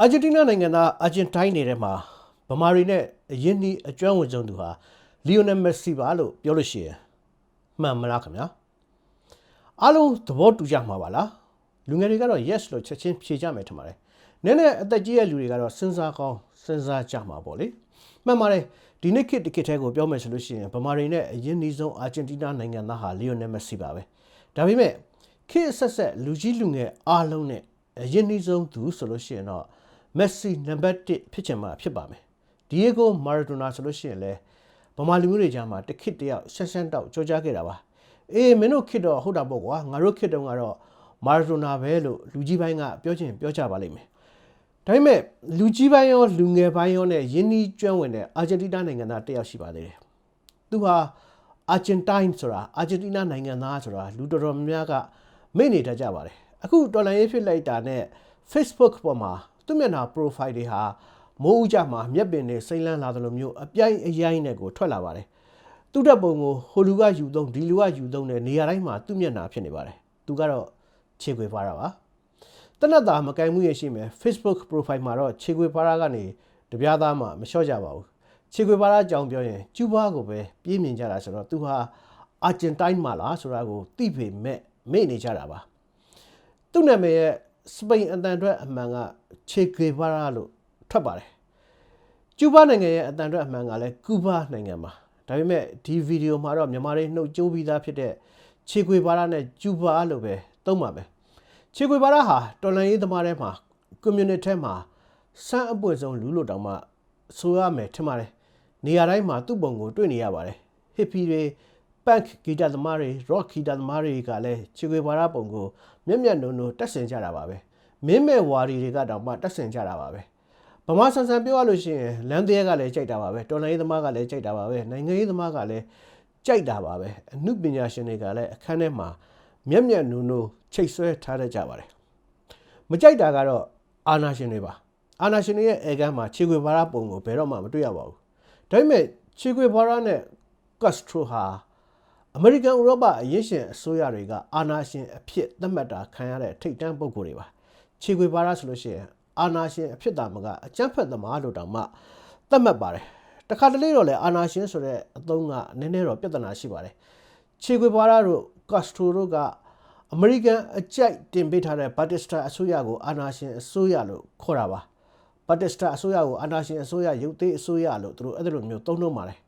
အာဂျင်တီးနားနိုင်ငံသားအာဂျင်တိုင်းနေတဲ့မှာဗမာတွေနဲ့အရင်ဒီအကျွမ်းဝင်ဆုံးသူဟာလီယိုနယ်မက်ဆီပါလို့ပြောလို့ရှိရင်မှန်မလားခင်ဗျာအားလုံးသဘောတူကြမှာပါလားလူငယ်တွေကတော့ yes လို့ချက်ချင်းဖြေကြမယ်ထင်ပါတယ်နည်းနည်းအသက်ကြီးတဲ့လူတွေကတော့စဉ်းစားကောင်းစဉ်းစားကြမှာပေါ့လေမှန်ပါတယ်ဒီနေ့ခေတ်တစ်ခေတ်တည်းကိုပြောမယ်ဆိုလို့ရှိရင်ဗမာတွေနဲ့အရင်ဒီဆုံးအာဂျင်တီးနားနိုင်ငံသားဟာလီယိုနယ်မက်ဆီပါပဲဒါပေမဲ့ခေတ်အဆက်ဆက်လူကြီးလူငယ်အားလုံးနဲ့အရင်ဒီဆုံးသူဆိုလို့ရှိရင်တော့ မက်ဆီနံပါတ်1ဖြစ်ချင်မှာဖြစ်ပါမယ်ဒီယေဂိုမာရာဒိုနာဆိုလို့ရှိရင်လည်းဗမာလူမျိုးတွေကြားမှာတစ်ခေတ်တယောက်ရှက်ရှက်တောက်ကြောကြားခဲ့တာပါအေးမင်းတို့ခေတ်တော့ဟုတ်တာပေါ့ကွာငါတို့ခေတ်တုန်းကတော့မာရာဒိုနာပဲလို့လူကြီးပိုင်းကပြောချင်ပြောကြပါလိမ့်မယ်ဒါပေမဲ့လူကြီးပိုင်းရောလူငယ်ပိုင်းရောနဲ့ယင်းနှီးကျွမ်းဝင်တဲ့အာဂျင်တီးနားနိုင်ငံသားတယောက်ရှိပါသေးတယ်သူဟာအာဂျင်တိုင်းဆိုတာအာဂျင်တီးနားနိုင်ငံသားဆိုတာလူတော်တော်များများကမိတ်နေတတ်ကြပါတယ်အခုတော်လိုင်းရေးဖြစ်လိုက်တာနဲ့ Facebook ပေါ်မှာ သူ့မျက်နှာ profile တွေဟာမိုးဥကြမှာမျက်ပင်တွေစိမ့်လန်းလာသလိုမျိုးအပြိုင်အရိုင်းနဲ့ကိုထွက်လာပါတယ်သူ့တပ်ပုံကိုဟိုလူကယူသုံးဒီလူကယူသုံးတဲ့နေရာတိုင်းမှာသူ့မျက်နှာဖြစ်နေပါတယ်သူကတော့ခြေခွေပါတာပါတနက်တာမကင်မှုရရှိမယ် Facebook profile မှာတော့ခြေခွေပါတာကနေတပြားသားမှမလျှော့ကြပါဘူးခြေခွေပါတာအကြောင်းပြောရင်ကျူးဘားကိုပဲပြေးမြင်ကြတာဆိုတော့သူဟာအာဂျင်တိုင်းမှာလားဆိုတာကိုသိပေမဲ့မေ့နေကြတာပါသူ့နာမည်ရဲ့စပိန်အတန်အတွက်အမှန်က ချေဂေဗာရာလို့ထွက်ပါတယ်ကျူးဘားနိုင်ငံရဲ့အတန်အတွက်အမှန်ကလည်းကူဘာနိုင်ငံမှာဒါပေမဲ့ဒီဗီဒီယိုမှာတော့မြန်မာတွေနှုတ်ကြိုးပြီးသားဖြစ်တဲ့ချေဂေဗာရာနဲ့ကျူးဘားလို့ပဲသုံးပါပဲချေဂေဗာရာဟာတော်လန်ရေးသမားတွေမှာ community ထဲမှာစမ်းအပွင့်ဆုံးလူလို့တောင်မှဆိုရမယ်ထင်ပါတယ်နေရာတိုင်းမှာသူ့ပုံကိုတွေ့နေရပါတယ်ဟစ်ပီတွေ punk ဂီတသမားတွေ rock ဂီတသမားတွေကလည်းချေခွေဘာရပုံကိုမျက်မျက်နှုံနှုံတက်ဆင်ကြတာပါပဲ မင်းမဲ့ဝါရီတွေကတောင်မှတက်ဆင်ကြတာပါပဲဗမာဆန်ဆန်ပြောရလို့ရှိရင်လမ်းသေးကလည်းကြိုက်တာပါပဲတော်လိုင်းသမားကလည်းကြိုက်တာပါပဲနိုင်ငံရေးသမားကလည်းကြိုက်တာပါပဲအမှုပညာရှင်တွေကလည်းအခန်းထဲမှာမျက်မျက်နှုံနှုံချိတ်ဆွဲထားတတ်ကြပါတယ်မကြိုက်တာကတော့အာနာရှင်တွေပါအာနာရှင်တွေရဲ့အဲကမ်းမှာခြေခွေဘာရပုံကိုဘယ်တော့မှမတွေ့ရပါဘူးဒါပေမဲ့ခြေခွေဘာရနဲ့ကတ်စထရိုဟာအမေရိကန်ဥရောပအရေးရှင်အစိုးရတွေကအာဏာရှင်အဖြစ်သတ်မှတ်တာခံရတဲ့ထိတ်တန့်ပုဂ္ဂိုလ်တွေပါ ခြေခွေပါရဆိုလို့ရှိရင်အာဏာရှင်အဖြစ်တာမကအကြမ်းဖက်သမားလို့တောင်မှသတ်မှတ်ပါတယ်တခါတလေတော့လေအာဏာရှင်ဆိုတဲ့အသုံးကနည်းနည်းတော့ပြဿနာရှိပါတယ်ခြေခွေပါရတို့ကတ်စထရိုတို့ကအမေရိကန်အကြိုက်တင်ပေးထားတဲ့ဘတ်တစ်စတာအစိုးရကိုအာဏာရှင်အစိုးရလို့ခေါ်တာပါဘတ်တစ်စတာအစိုးရကိုအာဏာရှင်အစိုးရရုပ်သေးအစိုးရလို့သူတို့အဲ့လိုမျိုးသုံးနှုန်းပါတယ်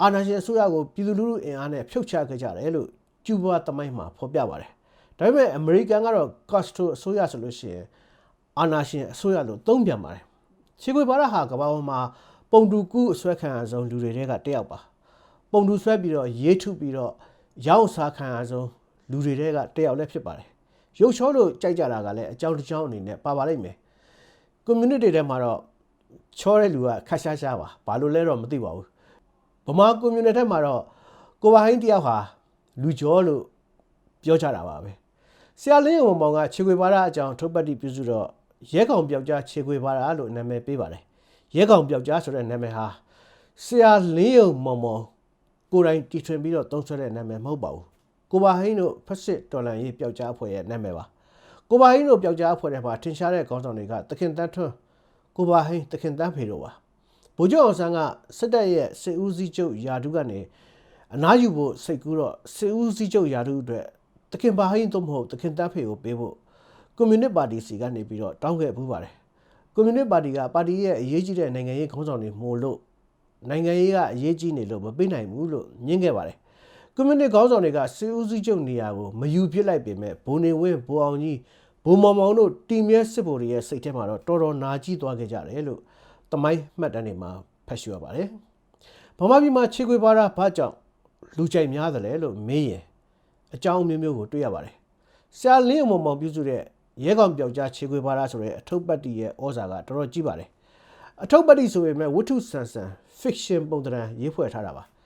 အာဏာရှင်အစိုးရကိုပြည်သူလူထုအင်အားနဲ့ဖြုတ်ချခဲ့ကြတယ်လို့ကျူဘာသမိုင်းမှာဖော်ပြပါတယ်။ ဒါပေမဲ့အမေရိကန်ကတော့ကာစထရိုအစိုးရဆိုလို့ရှိရင်အာဏာရှင်အစိုးရလို့သုံးပြန်ပါတယ်။ချီကွေပါရဟာကမ္ဘာပေါ်မှာပုံတူကူးအဆွဲခံရဆုံးလူတွေတွေကတယောက်ပါ။ပုံတူဆွဲပြီးတော့ရေးထုပြီးတော့ရောက်စားခံရဆုံးလူတွေတွေကတယောက်လည်းဖြစ်ပါတယ်။ရုပ်ချောလို့ကြိုက်ကြတာကလည်းအကြောင်းတစ်ကြောင်းအနေနဲ့ပါပါလိမ့်မယ်။ community ထဲမှာတော့ချောတဲ့လူကခက်ရှားရှားပါဘာလို့လဲတော့မသိပါဘူးဗမာကွန်မြူနတီထဲမှာတော့ကိုပါဟိန်းတယောက်ဟာလူကျော်လို့ပြောကြတာပါပဲ ဆရာလင်းဝံပေါင်ကခြေခွေပါရအကြောင်းထုတ်ပတ်တိပြုစုတော့ရဲကောင်ပြောက်ကြားခြေခွေပါရလို့နာမည်ပေးပါတယ်ရဲကောင်ပြောက်ကြားဆိုတဲ့နာမည်ဟာဆရာလင်းယုံမောင်မောင်ကိုယ်တိုင်တီထွင်ပြီးတော့သုံးဆွဲတဲ့နာမည်မဟုတ်ပါဘူးကိုပါဟိန်းတို့ဖက်စစ်တော်လန်ရေးပြောက်ကြားအဖွဲ့ရဲ့နာမည်ပါကိုပါဟိန်းတို့ပြောက်ကြားအဖွဲ့ထဲမှာထင်ရှားတဲ့ခေါင်းဆောင်တွေကတခင်တန်းထွန်းကိုပါဟိန်းတခင်တန်းဖေတို့ပါဗိုလ်ချုပ်အောင်ဆန်းကစစ်တပ်ရဲ့စစ်ဦးစီးချုပ်ယာဒုကနေအနားယူဖို့စိတ်ကူးတော့စစ်ဦးစီးချုပ်ယာဒုအတွက် တခင်ဘာဟင်းသို့မဟုတ်တခင်တပ်ဖေကိုပေးဖို့ကွန်မြူနစ်ပါတီစီကနေပြီးတော့တောင်းခဲ့ပူးပါတယ်ကွန်မြူနစ်ပါတီကပါတီရဲ့အရေးကြီးတဲ့နိုင်ငံရေးခေါင်းဆောင်တွေမို့လို့နိုင်ငံရေးကအရေးကြီးနေလို့မပေးနိုင်ဘူးလို့ညင်းခဲ့ပါတယ်ကွန်မြူနစ်ခေါင်းဆောင်တွေကစစ်ဦးစီးချုပ်နေရာကိုမယူပြစ်လိုက်ပေမဲ့ဘိုးနေဝင်းဘိုးအောင်ကြီးဘိုးမောင်မောင်တို့တီမြဲစစ်ဗိုလ်တွေရဲ့စိတ်ထဲမှာတော့တော်တော်နာကြီးသွားခဲ့ကြတယ်လို့တမိုင်းမှတ်တမ်းတွေမှာဖတ်ရှုရပါတယ်။ဗမာပြည်မှာခြေခွေပါတာဘာကြောင့်လူကြိုက်များသလဲလို့မေးရင် အကြောင်းမျိုးမျိုးကိုတွေ့ရပါတယ်။ဆရာလင်းအမောင်မောင်ပြုစုတဲ့ရဲကောင်ပြောက်ကြားခြေခွေပါတာဆိုတဲ့အထုပ်ပတ်တီရဲ့ဩဇာကတော်တော်ကြီးပါတယ်။အထုပ်ပတ်တီဆိုပေမဲ့ဝတ္ထုဆန်ဆန် fiction ပုံသဏ္ဍာန်ရေးဖွဲ့ထားတာပါ။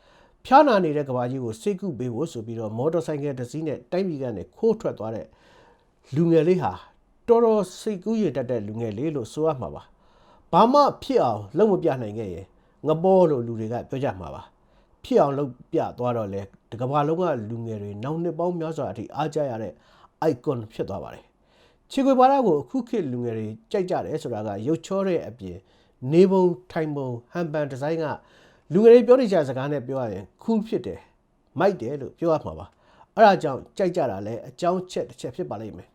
ဖျားနာနေတဲ့ကဘာကြီးကိုစိတ်ကူးပေးဖို့ဆိုပြီးတော့မော်တော်ဆိုင်ကယ်တစ်စီးနဲ့တိုက်ပြည်ကနေခိုးထွက်သွားတဲ့လူငယ်လေးဟာတော်တော်စိတ်ကူးရတတ်တဲ့လူငယ်လေးလို့ဆိုရမှာပါဘာမှဖြစ်အောင်လုပ်မပြနိုင်ခဲ့ရင်ငပေါ်လို့လူတွေကပြောကြမှာပါဖြစ်အောင်လုပ်ပြသွားတော့လေ တကဘာလုံးကလူငယ်တွေနောက်နှစ်ပေါင်းများစွာအထိအားကြရတဲ့ icon ဖြစ်သွားပါတယ်ခြေခွေပါရကိုအခုခေတ်လူငယ်တွေကြိုက်ကြတယ်ဆိုတာကရုပ်ချောတဲ့အပြင်နေပုံထိုင်ပုံဟန်ပန်ဒီဇိုင်းကလူငယ်တွေပြောနေကြစကားနဲ့ပြောရရင်ခူးဖြစ်တယ်မိုက်တယ်လို့ပြောရမှာပါအဲ့ဒါကြောင့်ကြိုက်ကြတာလဲအကြောင်းချက်တစ်ချက်ဖြစ်ပါလိမ့်မယ်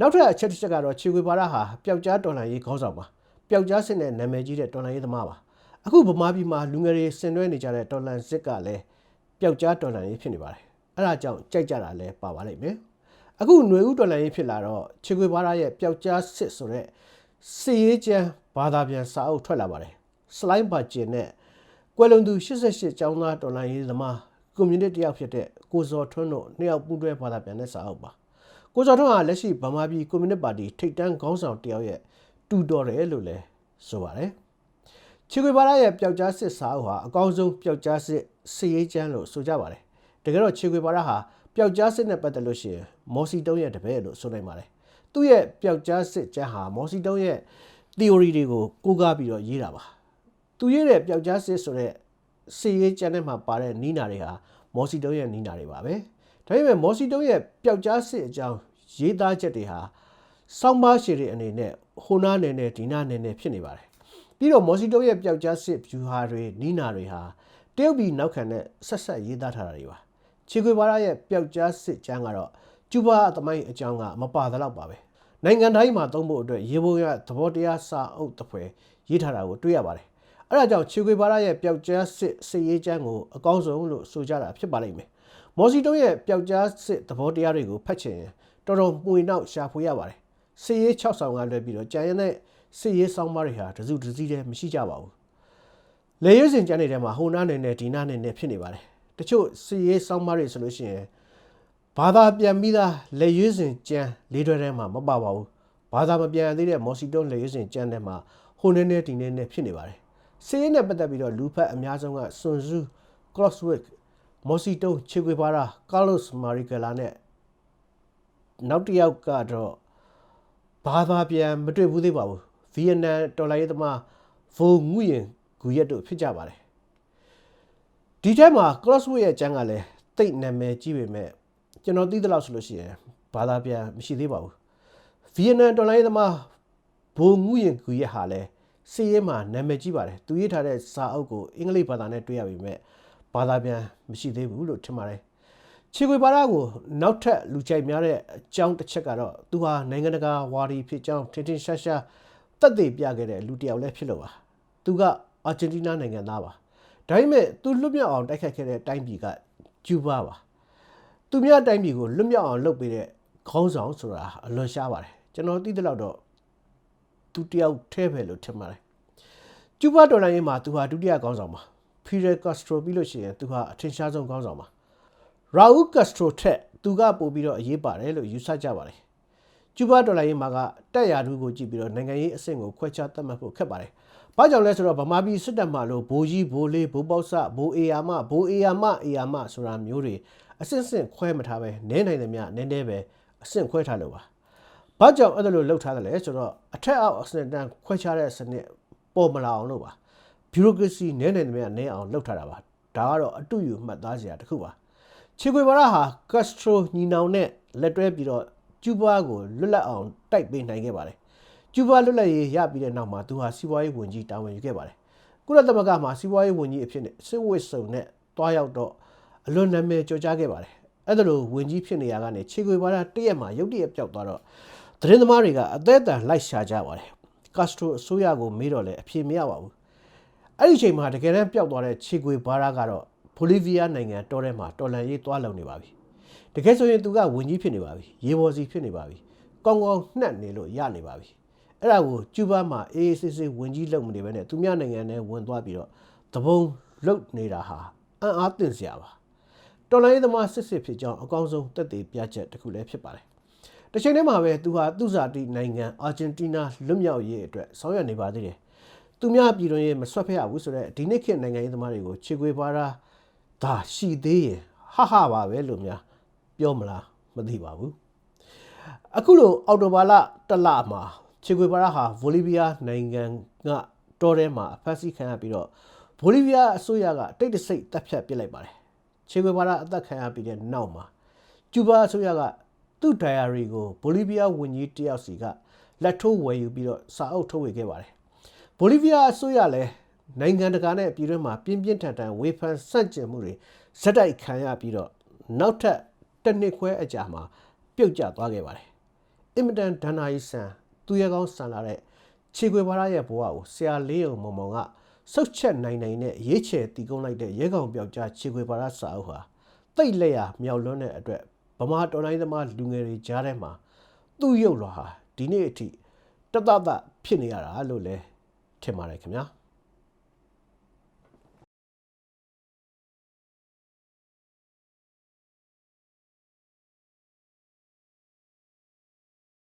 နောက်ထပ်အချက်တစ်ချက်ကတော့ခြေခွေပါရဟာပျောက်ကြားတော်လှန်ရေးခေါင်းဆောင်ပါပျောက်ကြားစစ်နဲ့နာမည်ကြီးတဲ့တော်လှန်ရေးသမားပါအခုဗမာပြည်မှာလူငယ်တွေဆင်နွှဲနေကြတဲ့တော်လှန်စစ်ကလည်း ပျောက်ကြားတော်လှန်ရေးဖြစ်နေပါတယ်အဲ့ဒါကြောင့်ကြိုက်ကြတာလဲပါပါလိမ့်မယ်အခုຫນွေဦးတော်လှန်ရေးဖြစ်လာတော့ခြေခွေပါရရဲ့ပျောက်ကြားစစ်ဆိုတဲ့စစ်ရေးကျမ်းဘာသာပြန်စာအုပ်ထွက်လာပါတယ်စလိုင်းဘာကျင်နဲ့ကွယ်လွန်သူ88ကျောင်းသားတော်လှန်ရေးသမားကွန်မြူနတီတယောက်ဖြစ်တဲ့ကိုဇော်ထွန်းတို့နှစ်ယောက်ပူးတွဲဘာသာပြန်တဲ့စာအုပ်ပါကိုဇော်ထွန်းကလက်ရှိဗမာပြည်ကွန်မြူနတီပါတီထိပ်တန်းခေါင်းဆောင်တယောက်ရဲ့တူတော်တယ်လို့လည်းဆိုပါတယ်ချီခွေပါရရဲ့ပျောက်ကြားစစ်စာအုပ်ဟာအကောင်းဆုံးပျောက်ကြားစစ် စစ်ရေးကျမ်းလို့ဆိုကြပါတယ်တကယ်တော့ချီခွေပါရဟာပျောက်ကြားစစ်နဲ့ပတ်သက်လို့ရှိရင်မော်စီတုံးရဲ့တပည့်လို့ဆိုနိုင်ပါတယ်သူ့ရဲ့ပျောက်ကြားစစ်ကျမ်းဟာမော်စီတုံးရဲ့ theory တွေကိုကိုးကားပြီးတော့ရေးတာပါသူရေးတဲ့ပျောက်ကြားစစ်ဆိုတဲ့စီရေးကျမ်းထဲမှာပါတဲ့နီးနာတွေဟာမော်စီတုံးရဲ့နီးနာတွေပါပဲဒါပေမဲ့မော်စီတုံးရဲ့ပျောက်ကြားစစ်အကြောင်းရေးသားချက်တွေဟာစောင်းပါရှည်တွေအနေနဲ့ဟိုနာနယ်နဲ့ဒီနာနယ်နဲ့ဖြစ်နေပါတယ်ပြီးတော့မော်စီတုံးရဲ့ပျောက်ကြားစစ်ဖြူဟာတွေနီးနာတွေဟာ တရုတ်ပြည်နောက်ခံတဲ့ဆက်ဆက်ရေးသားထားတာတွေပါချီခွေပါရရဲ့ပျောက်ကြားစစ်ကျမ်းကတော့ကျူဘာသမိုင်းအကြောင်းကမပါသလောက်ပါပဲနိုင်ငံတိုင်းမှာသုံးဖို့အတွက်ရေဘုံရသဘောတရားစာအုပ်တစ်ဖွဲရေးထားတာကိုတွေ့ရပါတယ်။အဲဒါကြောင့်ချီခွေပါရရဲ့ပျောက်ကြားစစ်စစ်ရေးချမ်းကိုအကောင်းဆုံးလို့ဆိုကြတာဖြစ်ပါလိမ့်မယ်။မော်စီတုံးရဲ့ပျောက်ကြားစစ်သဘောတရားတွေကိုဖတ်ချင်ရင်တော်တော်မှွေနောက်ရှာဖွေရပါတယ်။စစ်ရေး6ဆောင်ကလွှဲပြီးတော့ကြံရတဲ့စစ်ရေးဆောင်မတွေဟာတစုတစည်းတည်းမရှိကြပါဘူး။ လေရွေးစင်ကျန်းနေတဲ့မှာဟိုနာနေနဲ့ဒီနာနေနဲ့ဖြစ်နေပါတယ်။တချို့စစ်ရေးဆောင်မတွေဆိုလို့ရှိရင်ဘာသာပြန်ပြီးသားလက်ရွေးစင်ကြမ်းလေးတွဲထဲမှာမပါပါဘူးဘာသာမပြန်သေးတဲ့မော်စီတုံးလက်ရွေးစင်ကြမ်းထဲမှာဟိုနေနေဒီနေနေဖြစ်နေပါတယ်စီးရင်နဲ့ပတ်သက်ပြီးတော့လူဖက်အများဆုံးကဆွန်ဇူကလော့စ်ဝစ်မော်စီတုံးချေကွေပါရာကာလော့စ်မာရီကလာနဲ့နောက်တစ်ယောက်ကတော့ဘာသာပြန်မတွေ့ဘူးသေးပါဘူးဗီယက်နမ်တော်လိုင်းသမားဗိုလ်ငူရင် ဂူရက်တို့ဖြစ်ကြပါတယ်ဒီထဲမှာ crossway ရဲ့ကျန်းကလည်းတိတ်နာမည်ကြီးပေမဲ့ကျွန်တော်သိသလောက်ဆိုလို့ရှိရင်ဘာသာပြန်မရှိသေးပါဘူးဗီယက်နမ်တော်လိုင်းသမားဘိုငူရင်ကူရဲ့ဟာလဲစီးရဲမှာနာမည်ကြီးပါတယ်သူရေးထားတဲ့စာအုပ်ကိုအင်္ဂလိပ်ဘာသာနဲ့တွေ့ရပေမဲ့ဘာသာပြန်မရှိသေးဘူးလို့ထင်ပါတယ်ခြေခွေပါရကိုနောက်ထပ်လူကြိုက်များတဲ့အကြောင်းတစ်ချက်ကတော့သူဟာနိုင်ငံတကာဝါဒီဖြစ်ကြောင်းထင်ထင်ရှားရှားတက်သေးပြခဲ့တဲ့လူတစ်ယောက်လည်းဖြစ်လို့ပါသူက အာဂျင်တီးနားနိုင်ငံသားပါဒါပေမဲ့သူလွတ်မြောက်အောင်တိုက်ခတ်ခဲ့တဲ့တိုင်းပြည်ကကျူးဘားပါသူများတိုင်းပြည်ကိုလွတ်မြောက်အောင်လုပ်ပေးတဲ့ခေါင်းဆောင်ဆိုတာအလွန်ရှားပါတယ်ကျွန်တော်သိတဲ့လောက်တော့သူတယောက်ထဲပဲလို့ထင်ပါတယ်ကျူဘာဒေါ်လာရေးမှာသူဟာဒုတိယခေါင်းဆောင်ပါဖီရယ်ကတ်စထရိုပြီးလို့ရှိရင်သူဟာအထင်ရှားဆုံးခေါင်းဆောင်ပါရာဦးကတ်စထရိုထက်သူကပို့ပြီးတော့အရေးပါတယ်လို့ယူဆကြပါတယ်ကျူဘာဒေါ်လာရေးမှာကတက်ရာထူးကိုကြည့်ပြီးတော့နိုင်ငံရေးအဆင့်ကိုခွဲခြားသတ်မှတ်ဖို့ခက်ပါတယ်။ ဘာကြောင့်လဲဆိုတော့ဗမာပြည်စစ်တပ်မှလို့ဘိုးကြီးဘိုးလေးဘိုးပေါက်ဆဘိုးအေယာမဘိုးအေယာမအေယာမဆိုတာမျိုးတွေအစစ်စစ်ခွဲမထားပဲနင်းနိုင်သမျှနင်းနေပဲအစစ်ခွဲထားလို့ပါ။ဘာကြောင့်အဲ့ဒါလိုလှုပ်ထားတယ်လဲဆိုတော့အထက်အောက်အစနစ်တန်းခွဲခြားတဲ့စနစ်ပေါ်မလာအောင်လို့ပါ။ဘီရိုကရေစီနင်းနိုင်သမျှနင်းအောင်လှုပ်ထားတာပါ။ဒါကတော့အတူယူမှတ်သားစရာတစ်ခုပါ။ချီကွေဘာရာဟာကတ်စထရိုညီနောင်နဲ့လက်တွဲပြီးတော့ကျူဘာကိုလွတ်လပ်အောင်တိုက်ပေးနိုင်ခဲ့ပါတယ်။ ကျူဘာလွတ်လပ်ရေးရပြီးတဲ့နောက်မှာသူဟာစီးပွားရေးဝန်ကြီးတာဝန်ယူခဲ့ပါတယ်။ကုလသမဂ္ဂမှာစီးပွားရေးဝန်ကြီးအဖြစ်နဲ့စစ်ဝစ်စုံနဲ့တွားရောက်တော့အလွန်နာမည်ကျော်ကြားခဲ့ပါတယ်အဲ့ဒါလိုဝင်ကြီးဖြစ်နေရကနေခြေခွေပါတာတရက်မှာရုတ်တရက်ပျောက်သွားတော့သတင်းသမားတွေကအသက်အတန်လိုက်ရှာကြပါတယ်ကတ်စထရိုအစိုးရကိုမေးတော့လဲအဖြေမရပါဘူးအဲ့ဒီအချိန်မှာတကယ်တမ်းပျောက်သွားတဲ့ခြေခွေပါတာကတော့ဘိုလီးဗီးယားနိုင်ငံတော်ထဲမှာတော်လန်ရေးသွားလုံနေပါပြီတကယ်ဆိုရင်သူကဝင်ကြီးဖြစ်နေပါပြီရေပေါ်စီဖြစ်နေပါပြီကောင်းကောင်းနှက်နေလို့ရနေပါပြီ အဲ့ဒါကိုကျူဘာမှာအေးအေးဆေးဆေးဝင်ကြီးလုံမနေဘဲနဲ့သူများနိုင်ငံထဲဝင်သွားပြီးတော့တပုံလုတ်နေတာဟာအံ့အားသင့်စရာပါတော်လိုင်းသမားစစ်စစ်ဖြစ်ကြောင်းအကောင်းဆုံးတက်သေးပြချက်တစ်ခုလည်းဖြစ်ပါတယ်။တစ်ချိန်တည်းမှာပဲသူဟာသူ့ဇာတိနိုင်ငံအာဂျင်တီးနားလွတ်မြောက်ရေးအတွက်ဆောင်ရွက်နေပါသေးတယ်။သူများပြည်တွင်းရေးမဆွတ်ဖက်ရဘူးဆိုတော့ဒီနေ့ခေတ်နိုင်ငံရေးသမားတွေကိုခြေခွေပါတာဒါရှိသေးရင်ဟဟပါပဲလို့များပြောမလားမသိပါဘူး။အခုလိုအော်တိုဘာလတလမှာ ခြေခွေပါတာဟာဗိုလီးဗီးယားနိုင်ငံကတော်ထဲမှာအဖက်ဆီးခံရပြီးတော့ဗိုလီးဗီးယားအစိုးရကတိတ်တဆိတ်တပ်ဖြတ်ပစ်လိုက်ပါတယ်ခြေခွေပါရအသက်ခံရပြီးတဲ့နောက်မှာကျူဘာအစိုးရကသူ့ diary ကိုဘိုလီးဗီးယားဝန်ကြီးတယောက်စီကလက်ထိုးဝယ်ယူပြီးတော့စာအုပ်ထုတ်ဝေခဲ့ပါတယ်ဘိုလီးဗီးယားအစိုးရလည်းနိုင်ငံတကာနဲ့ပြည်တွင်းမှာပြင်းပြင်းထန်ထန်ဝေဖန်ဆန့်ကျင်မှုတွေဇက်တိုက်ခံရပြီးတော့နောက်ထပ်တစ်နှစ်ခွဲအကြာမှာပြုတ်ကျသွားခဲ့ပါတယ်အင်မတန်ဒဏ္ဍာရီဆန် သူရကောင်းဆန်လာတဲ့ခြေခွေပါရရဲ့ဘဝကိုဆရာလေးအောင်မောင်မောင်ကဆုတ်ချက်နိုင်နိုင်နဲ့ရေးချယ်တီကုန်းလိုက်တဲ့ရဲကောင်ပြောက်ကြားခြေခွေပါရစာအုပ်ဟာတိတ်လက်ရမြောက်လွန်းတဲ့အတွက်ဗမာတော်တိုင်းသမားလူငယ်တွေကြားထဲမှာသူ့ရုပ်လွှာဟာဒီနေ့အထိတတတဖြစ်နေရတာလို့လည်းထင်ပါတယ်ခင်ဗျာ။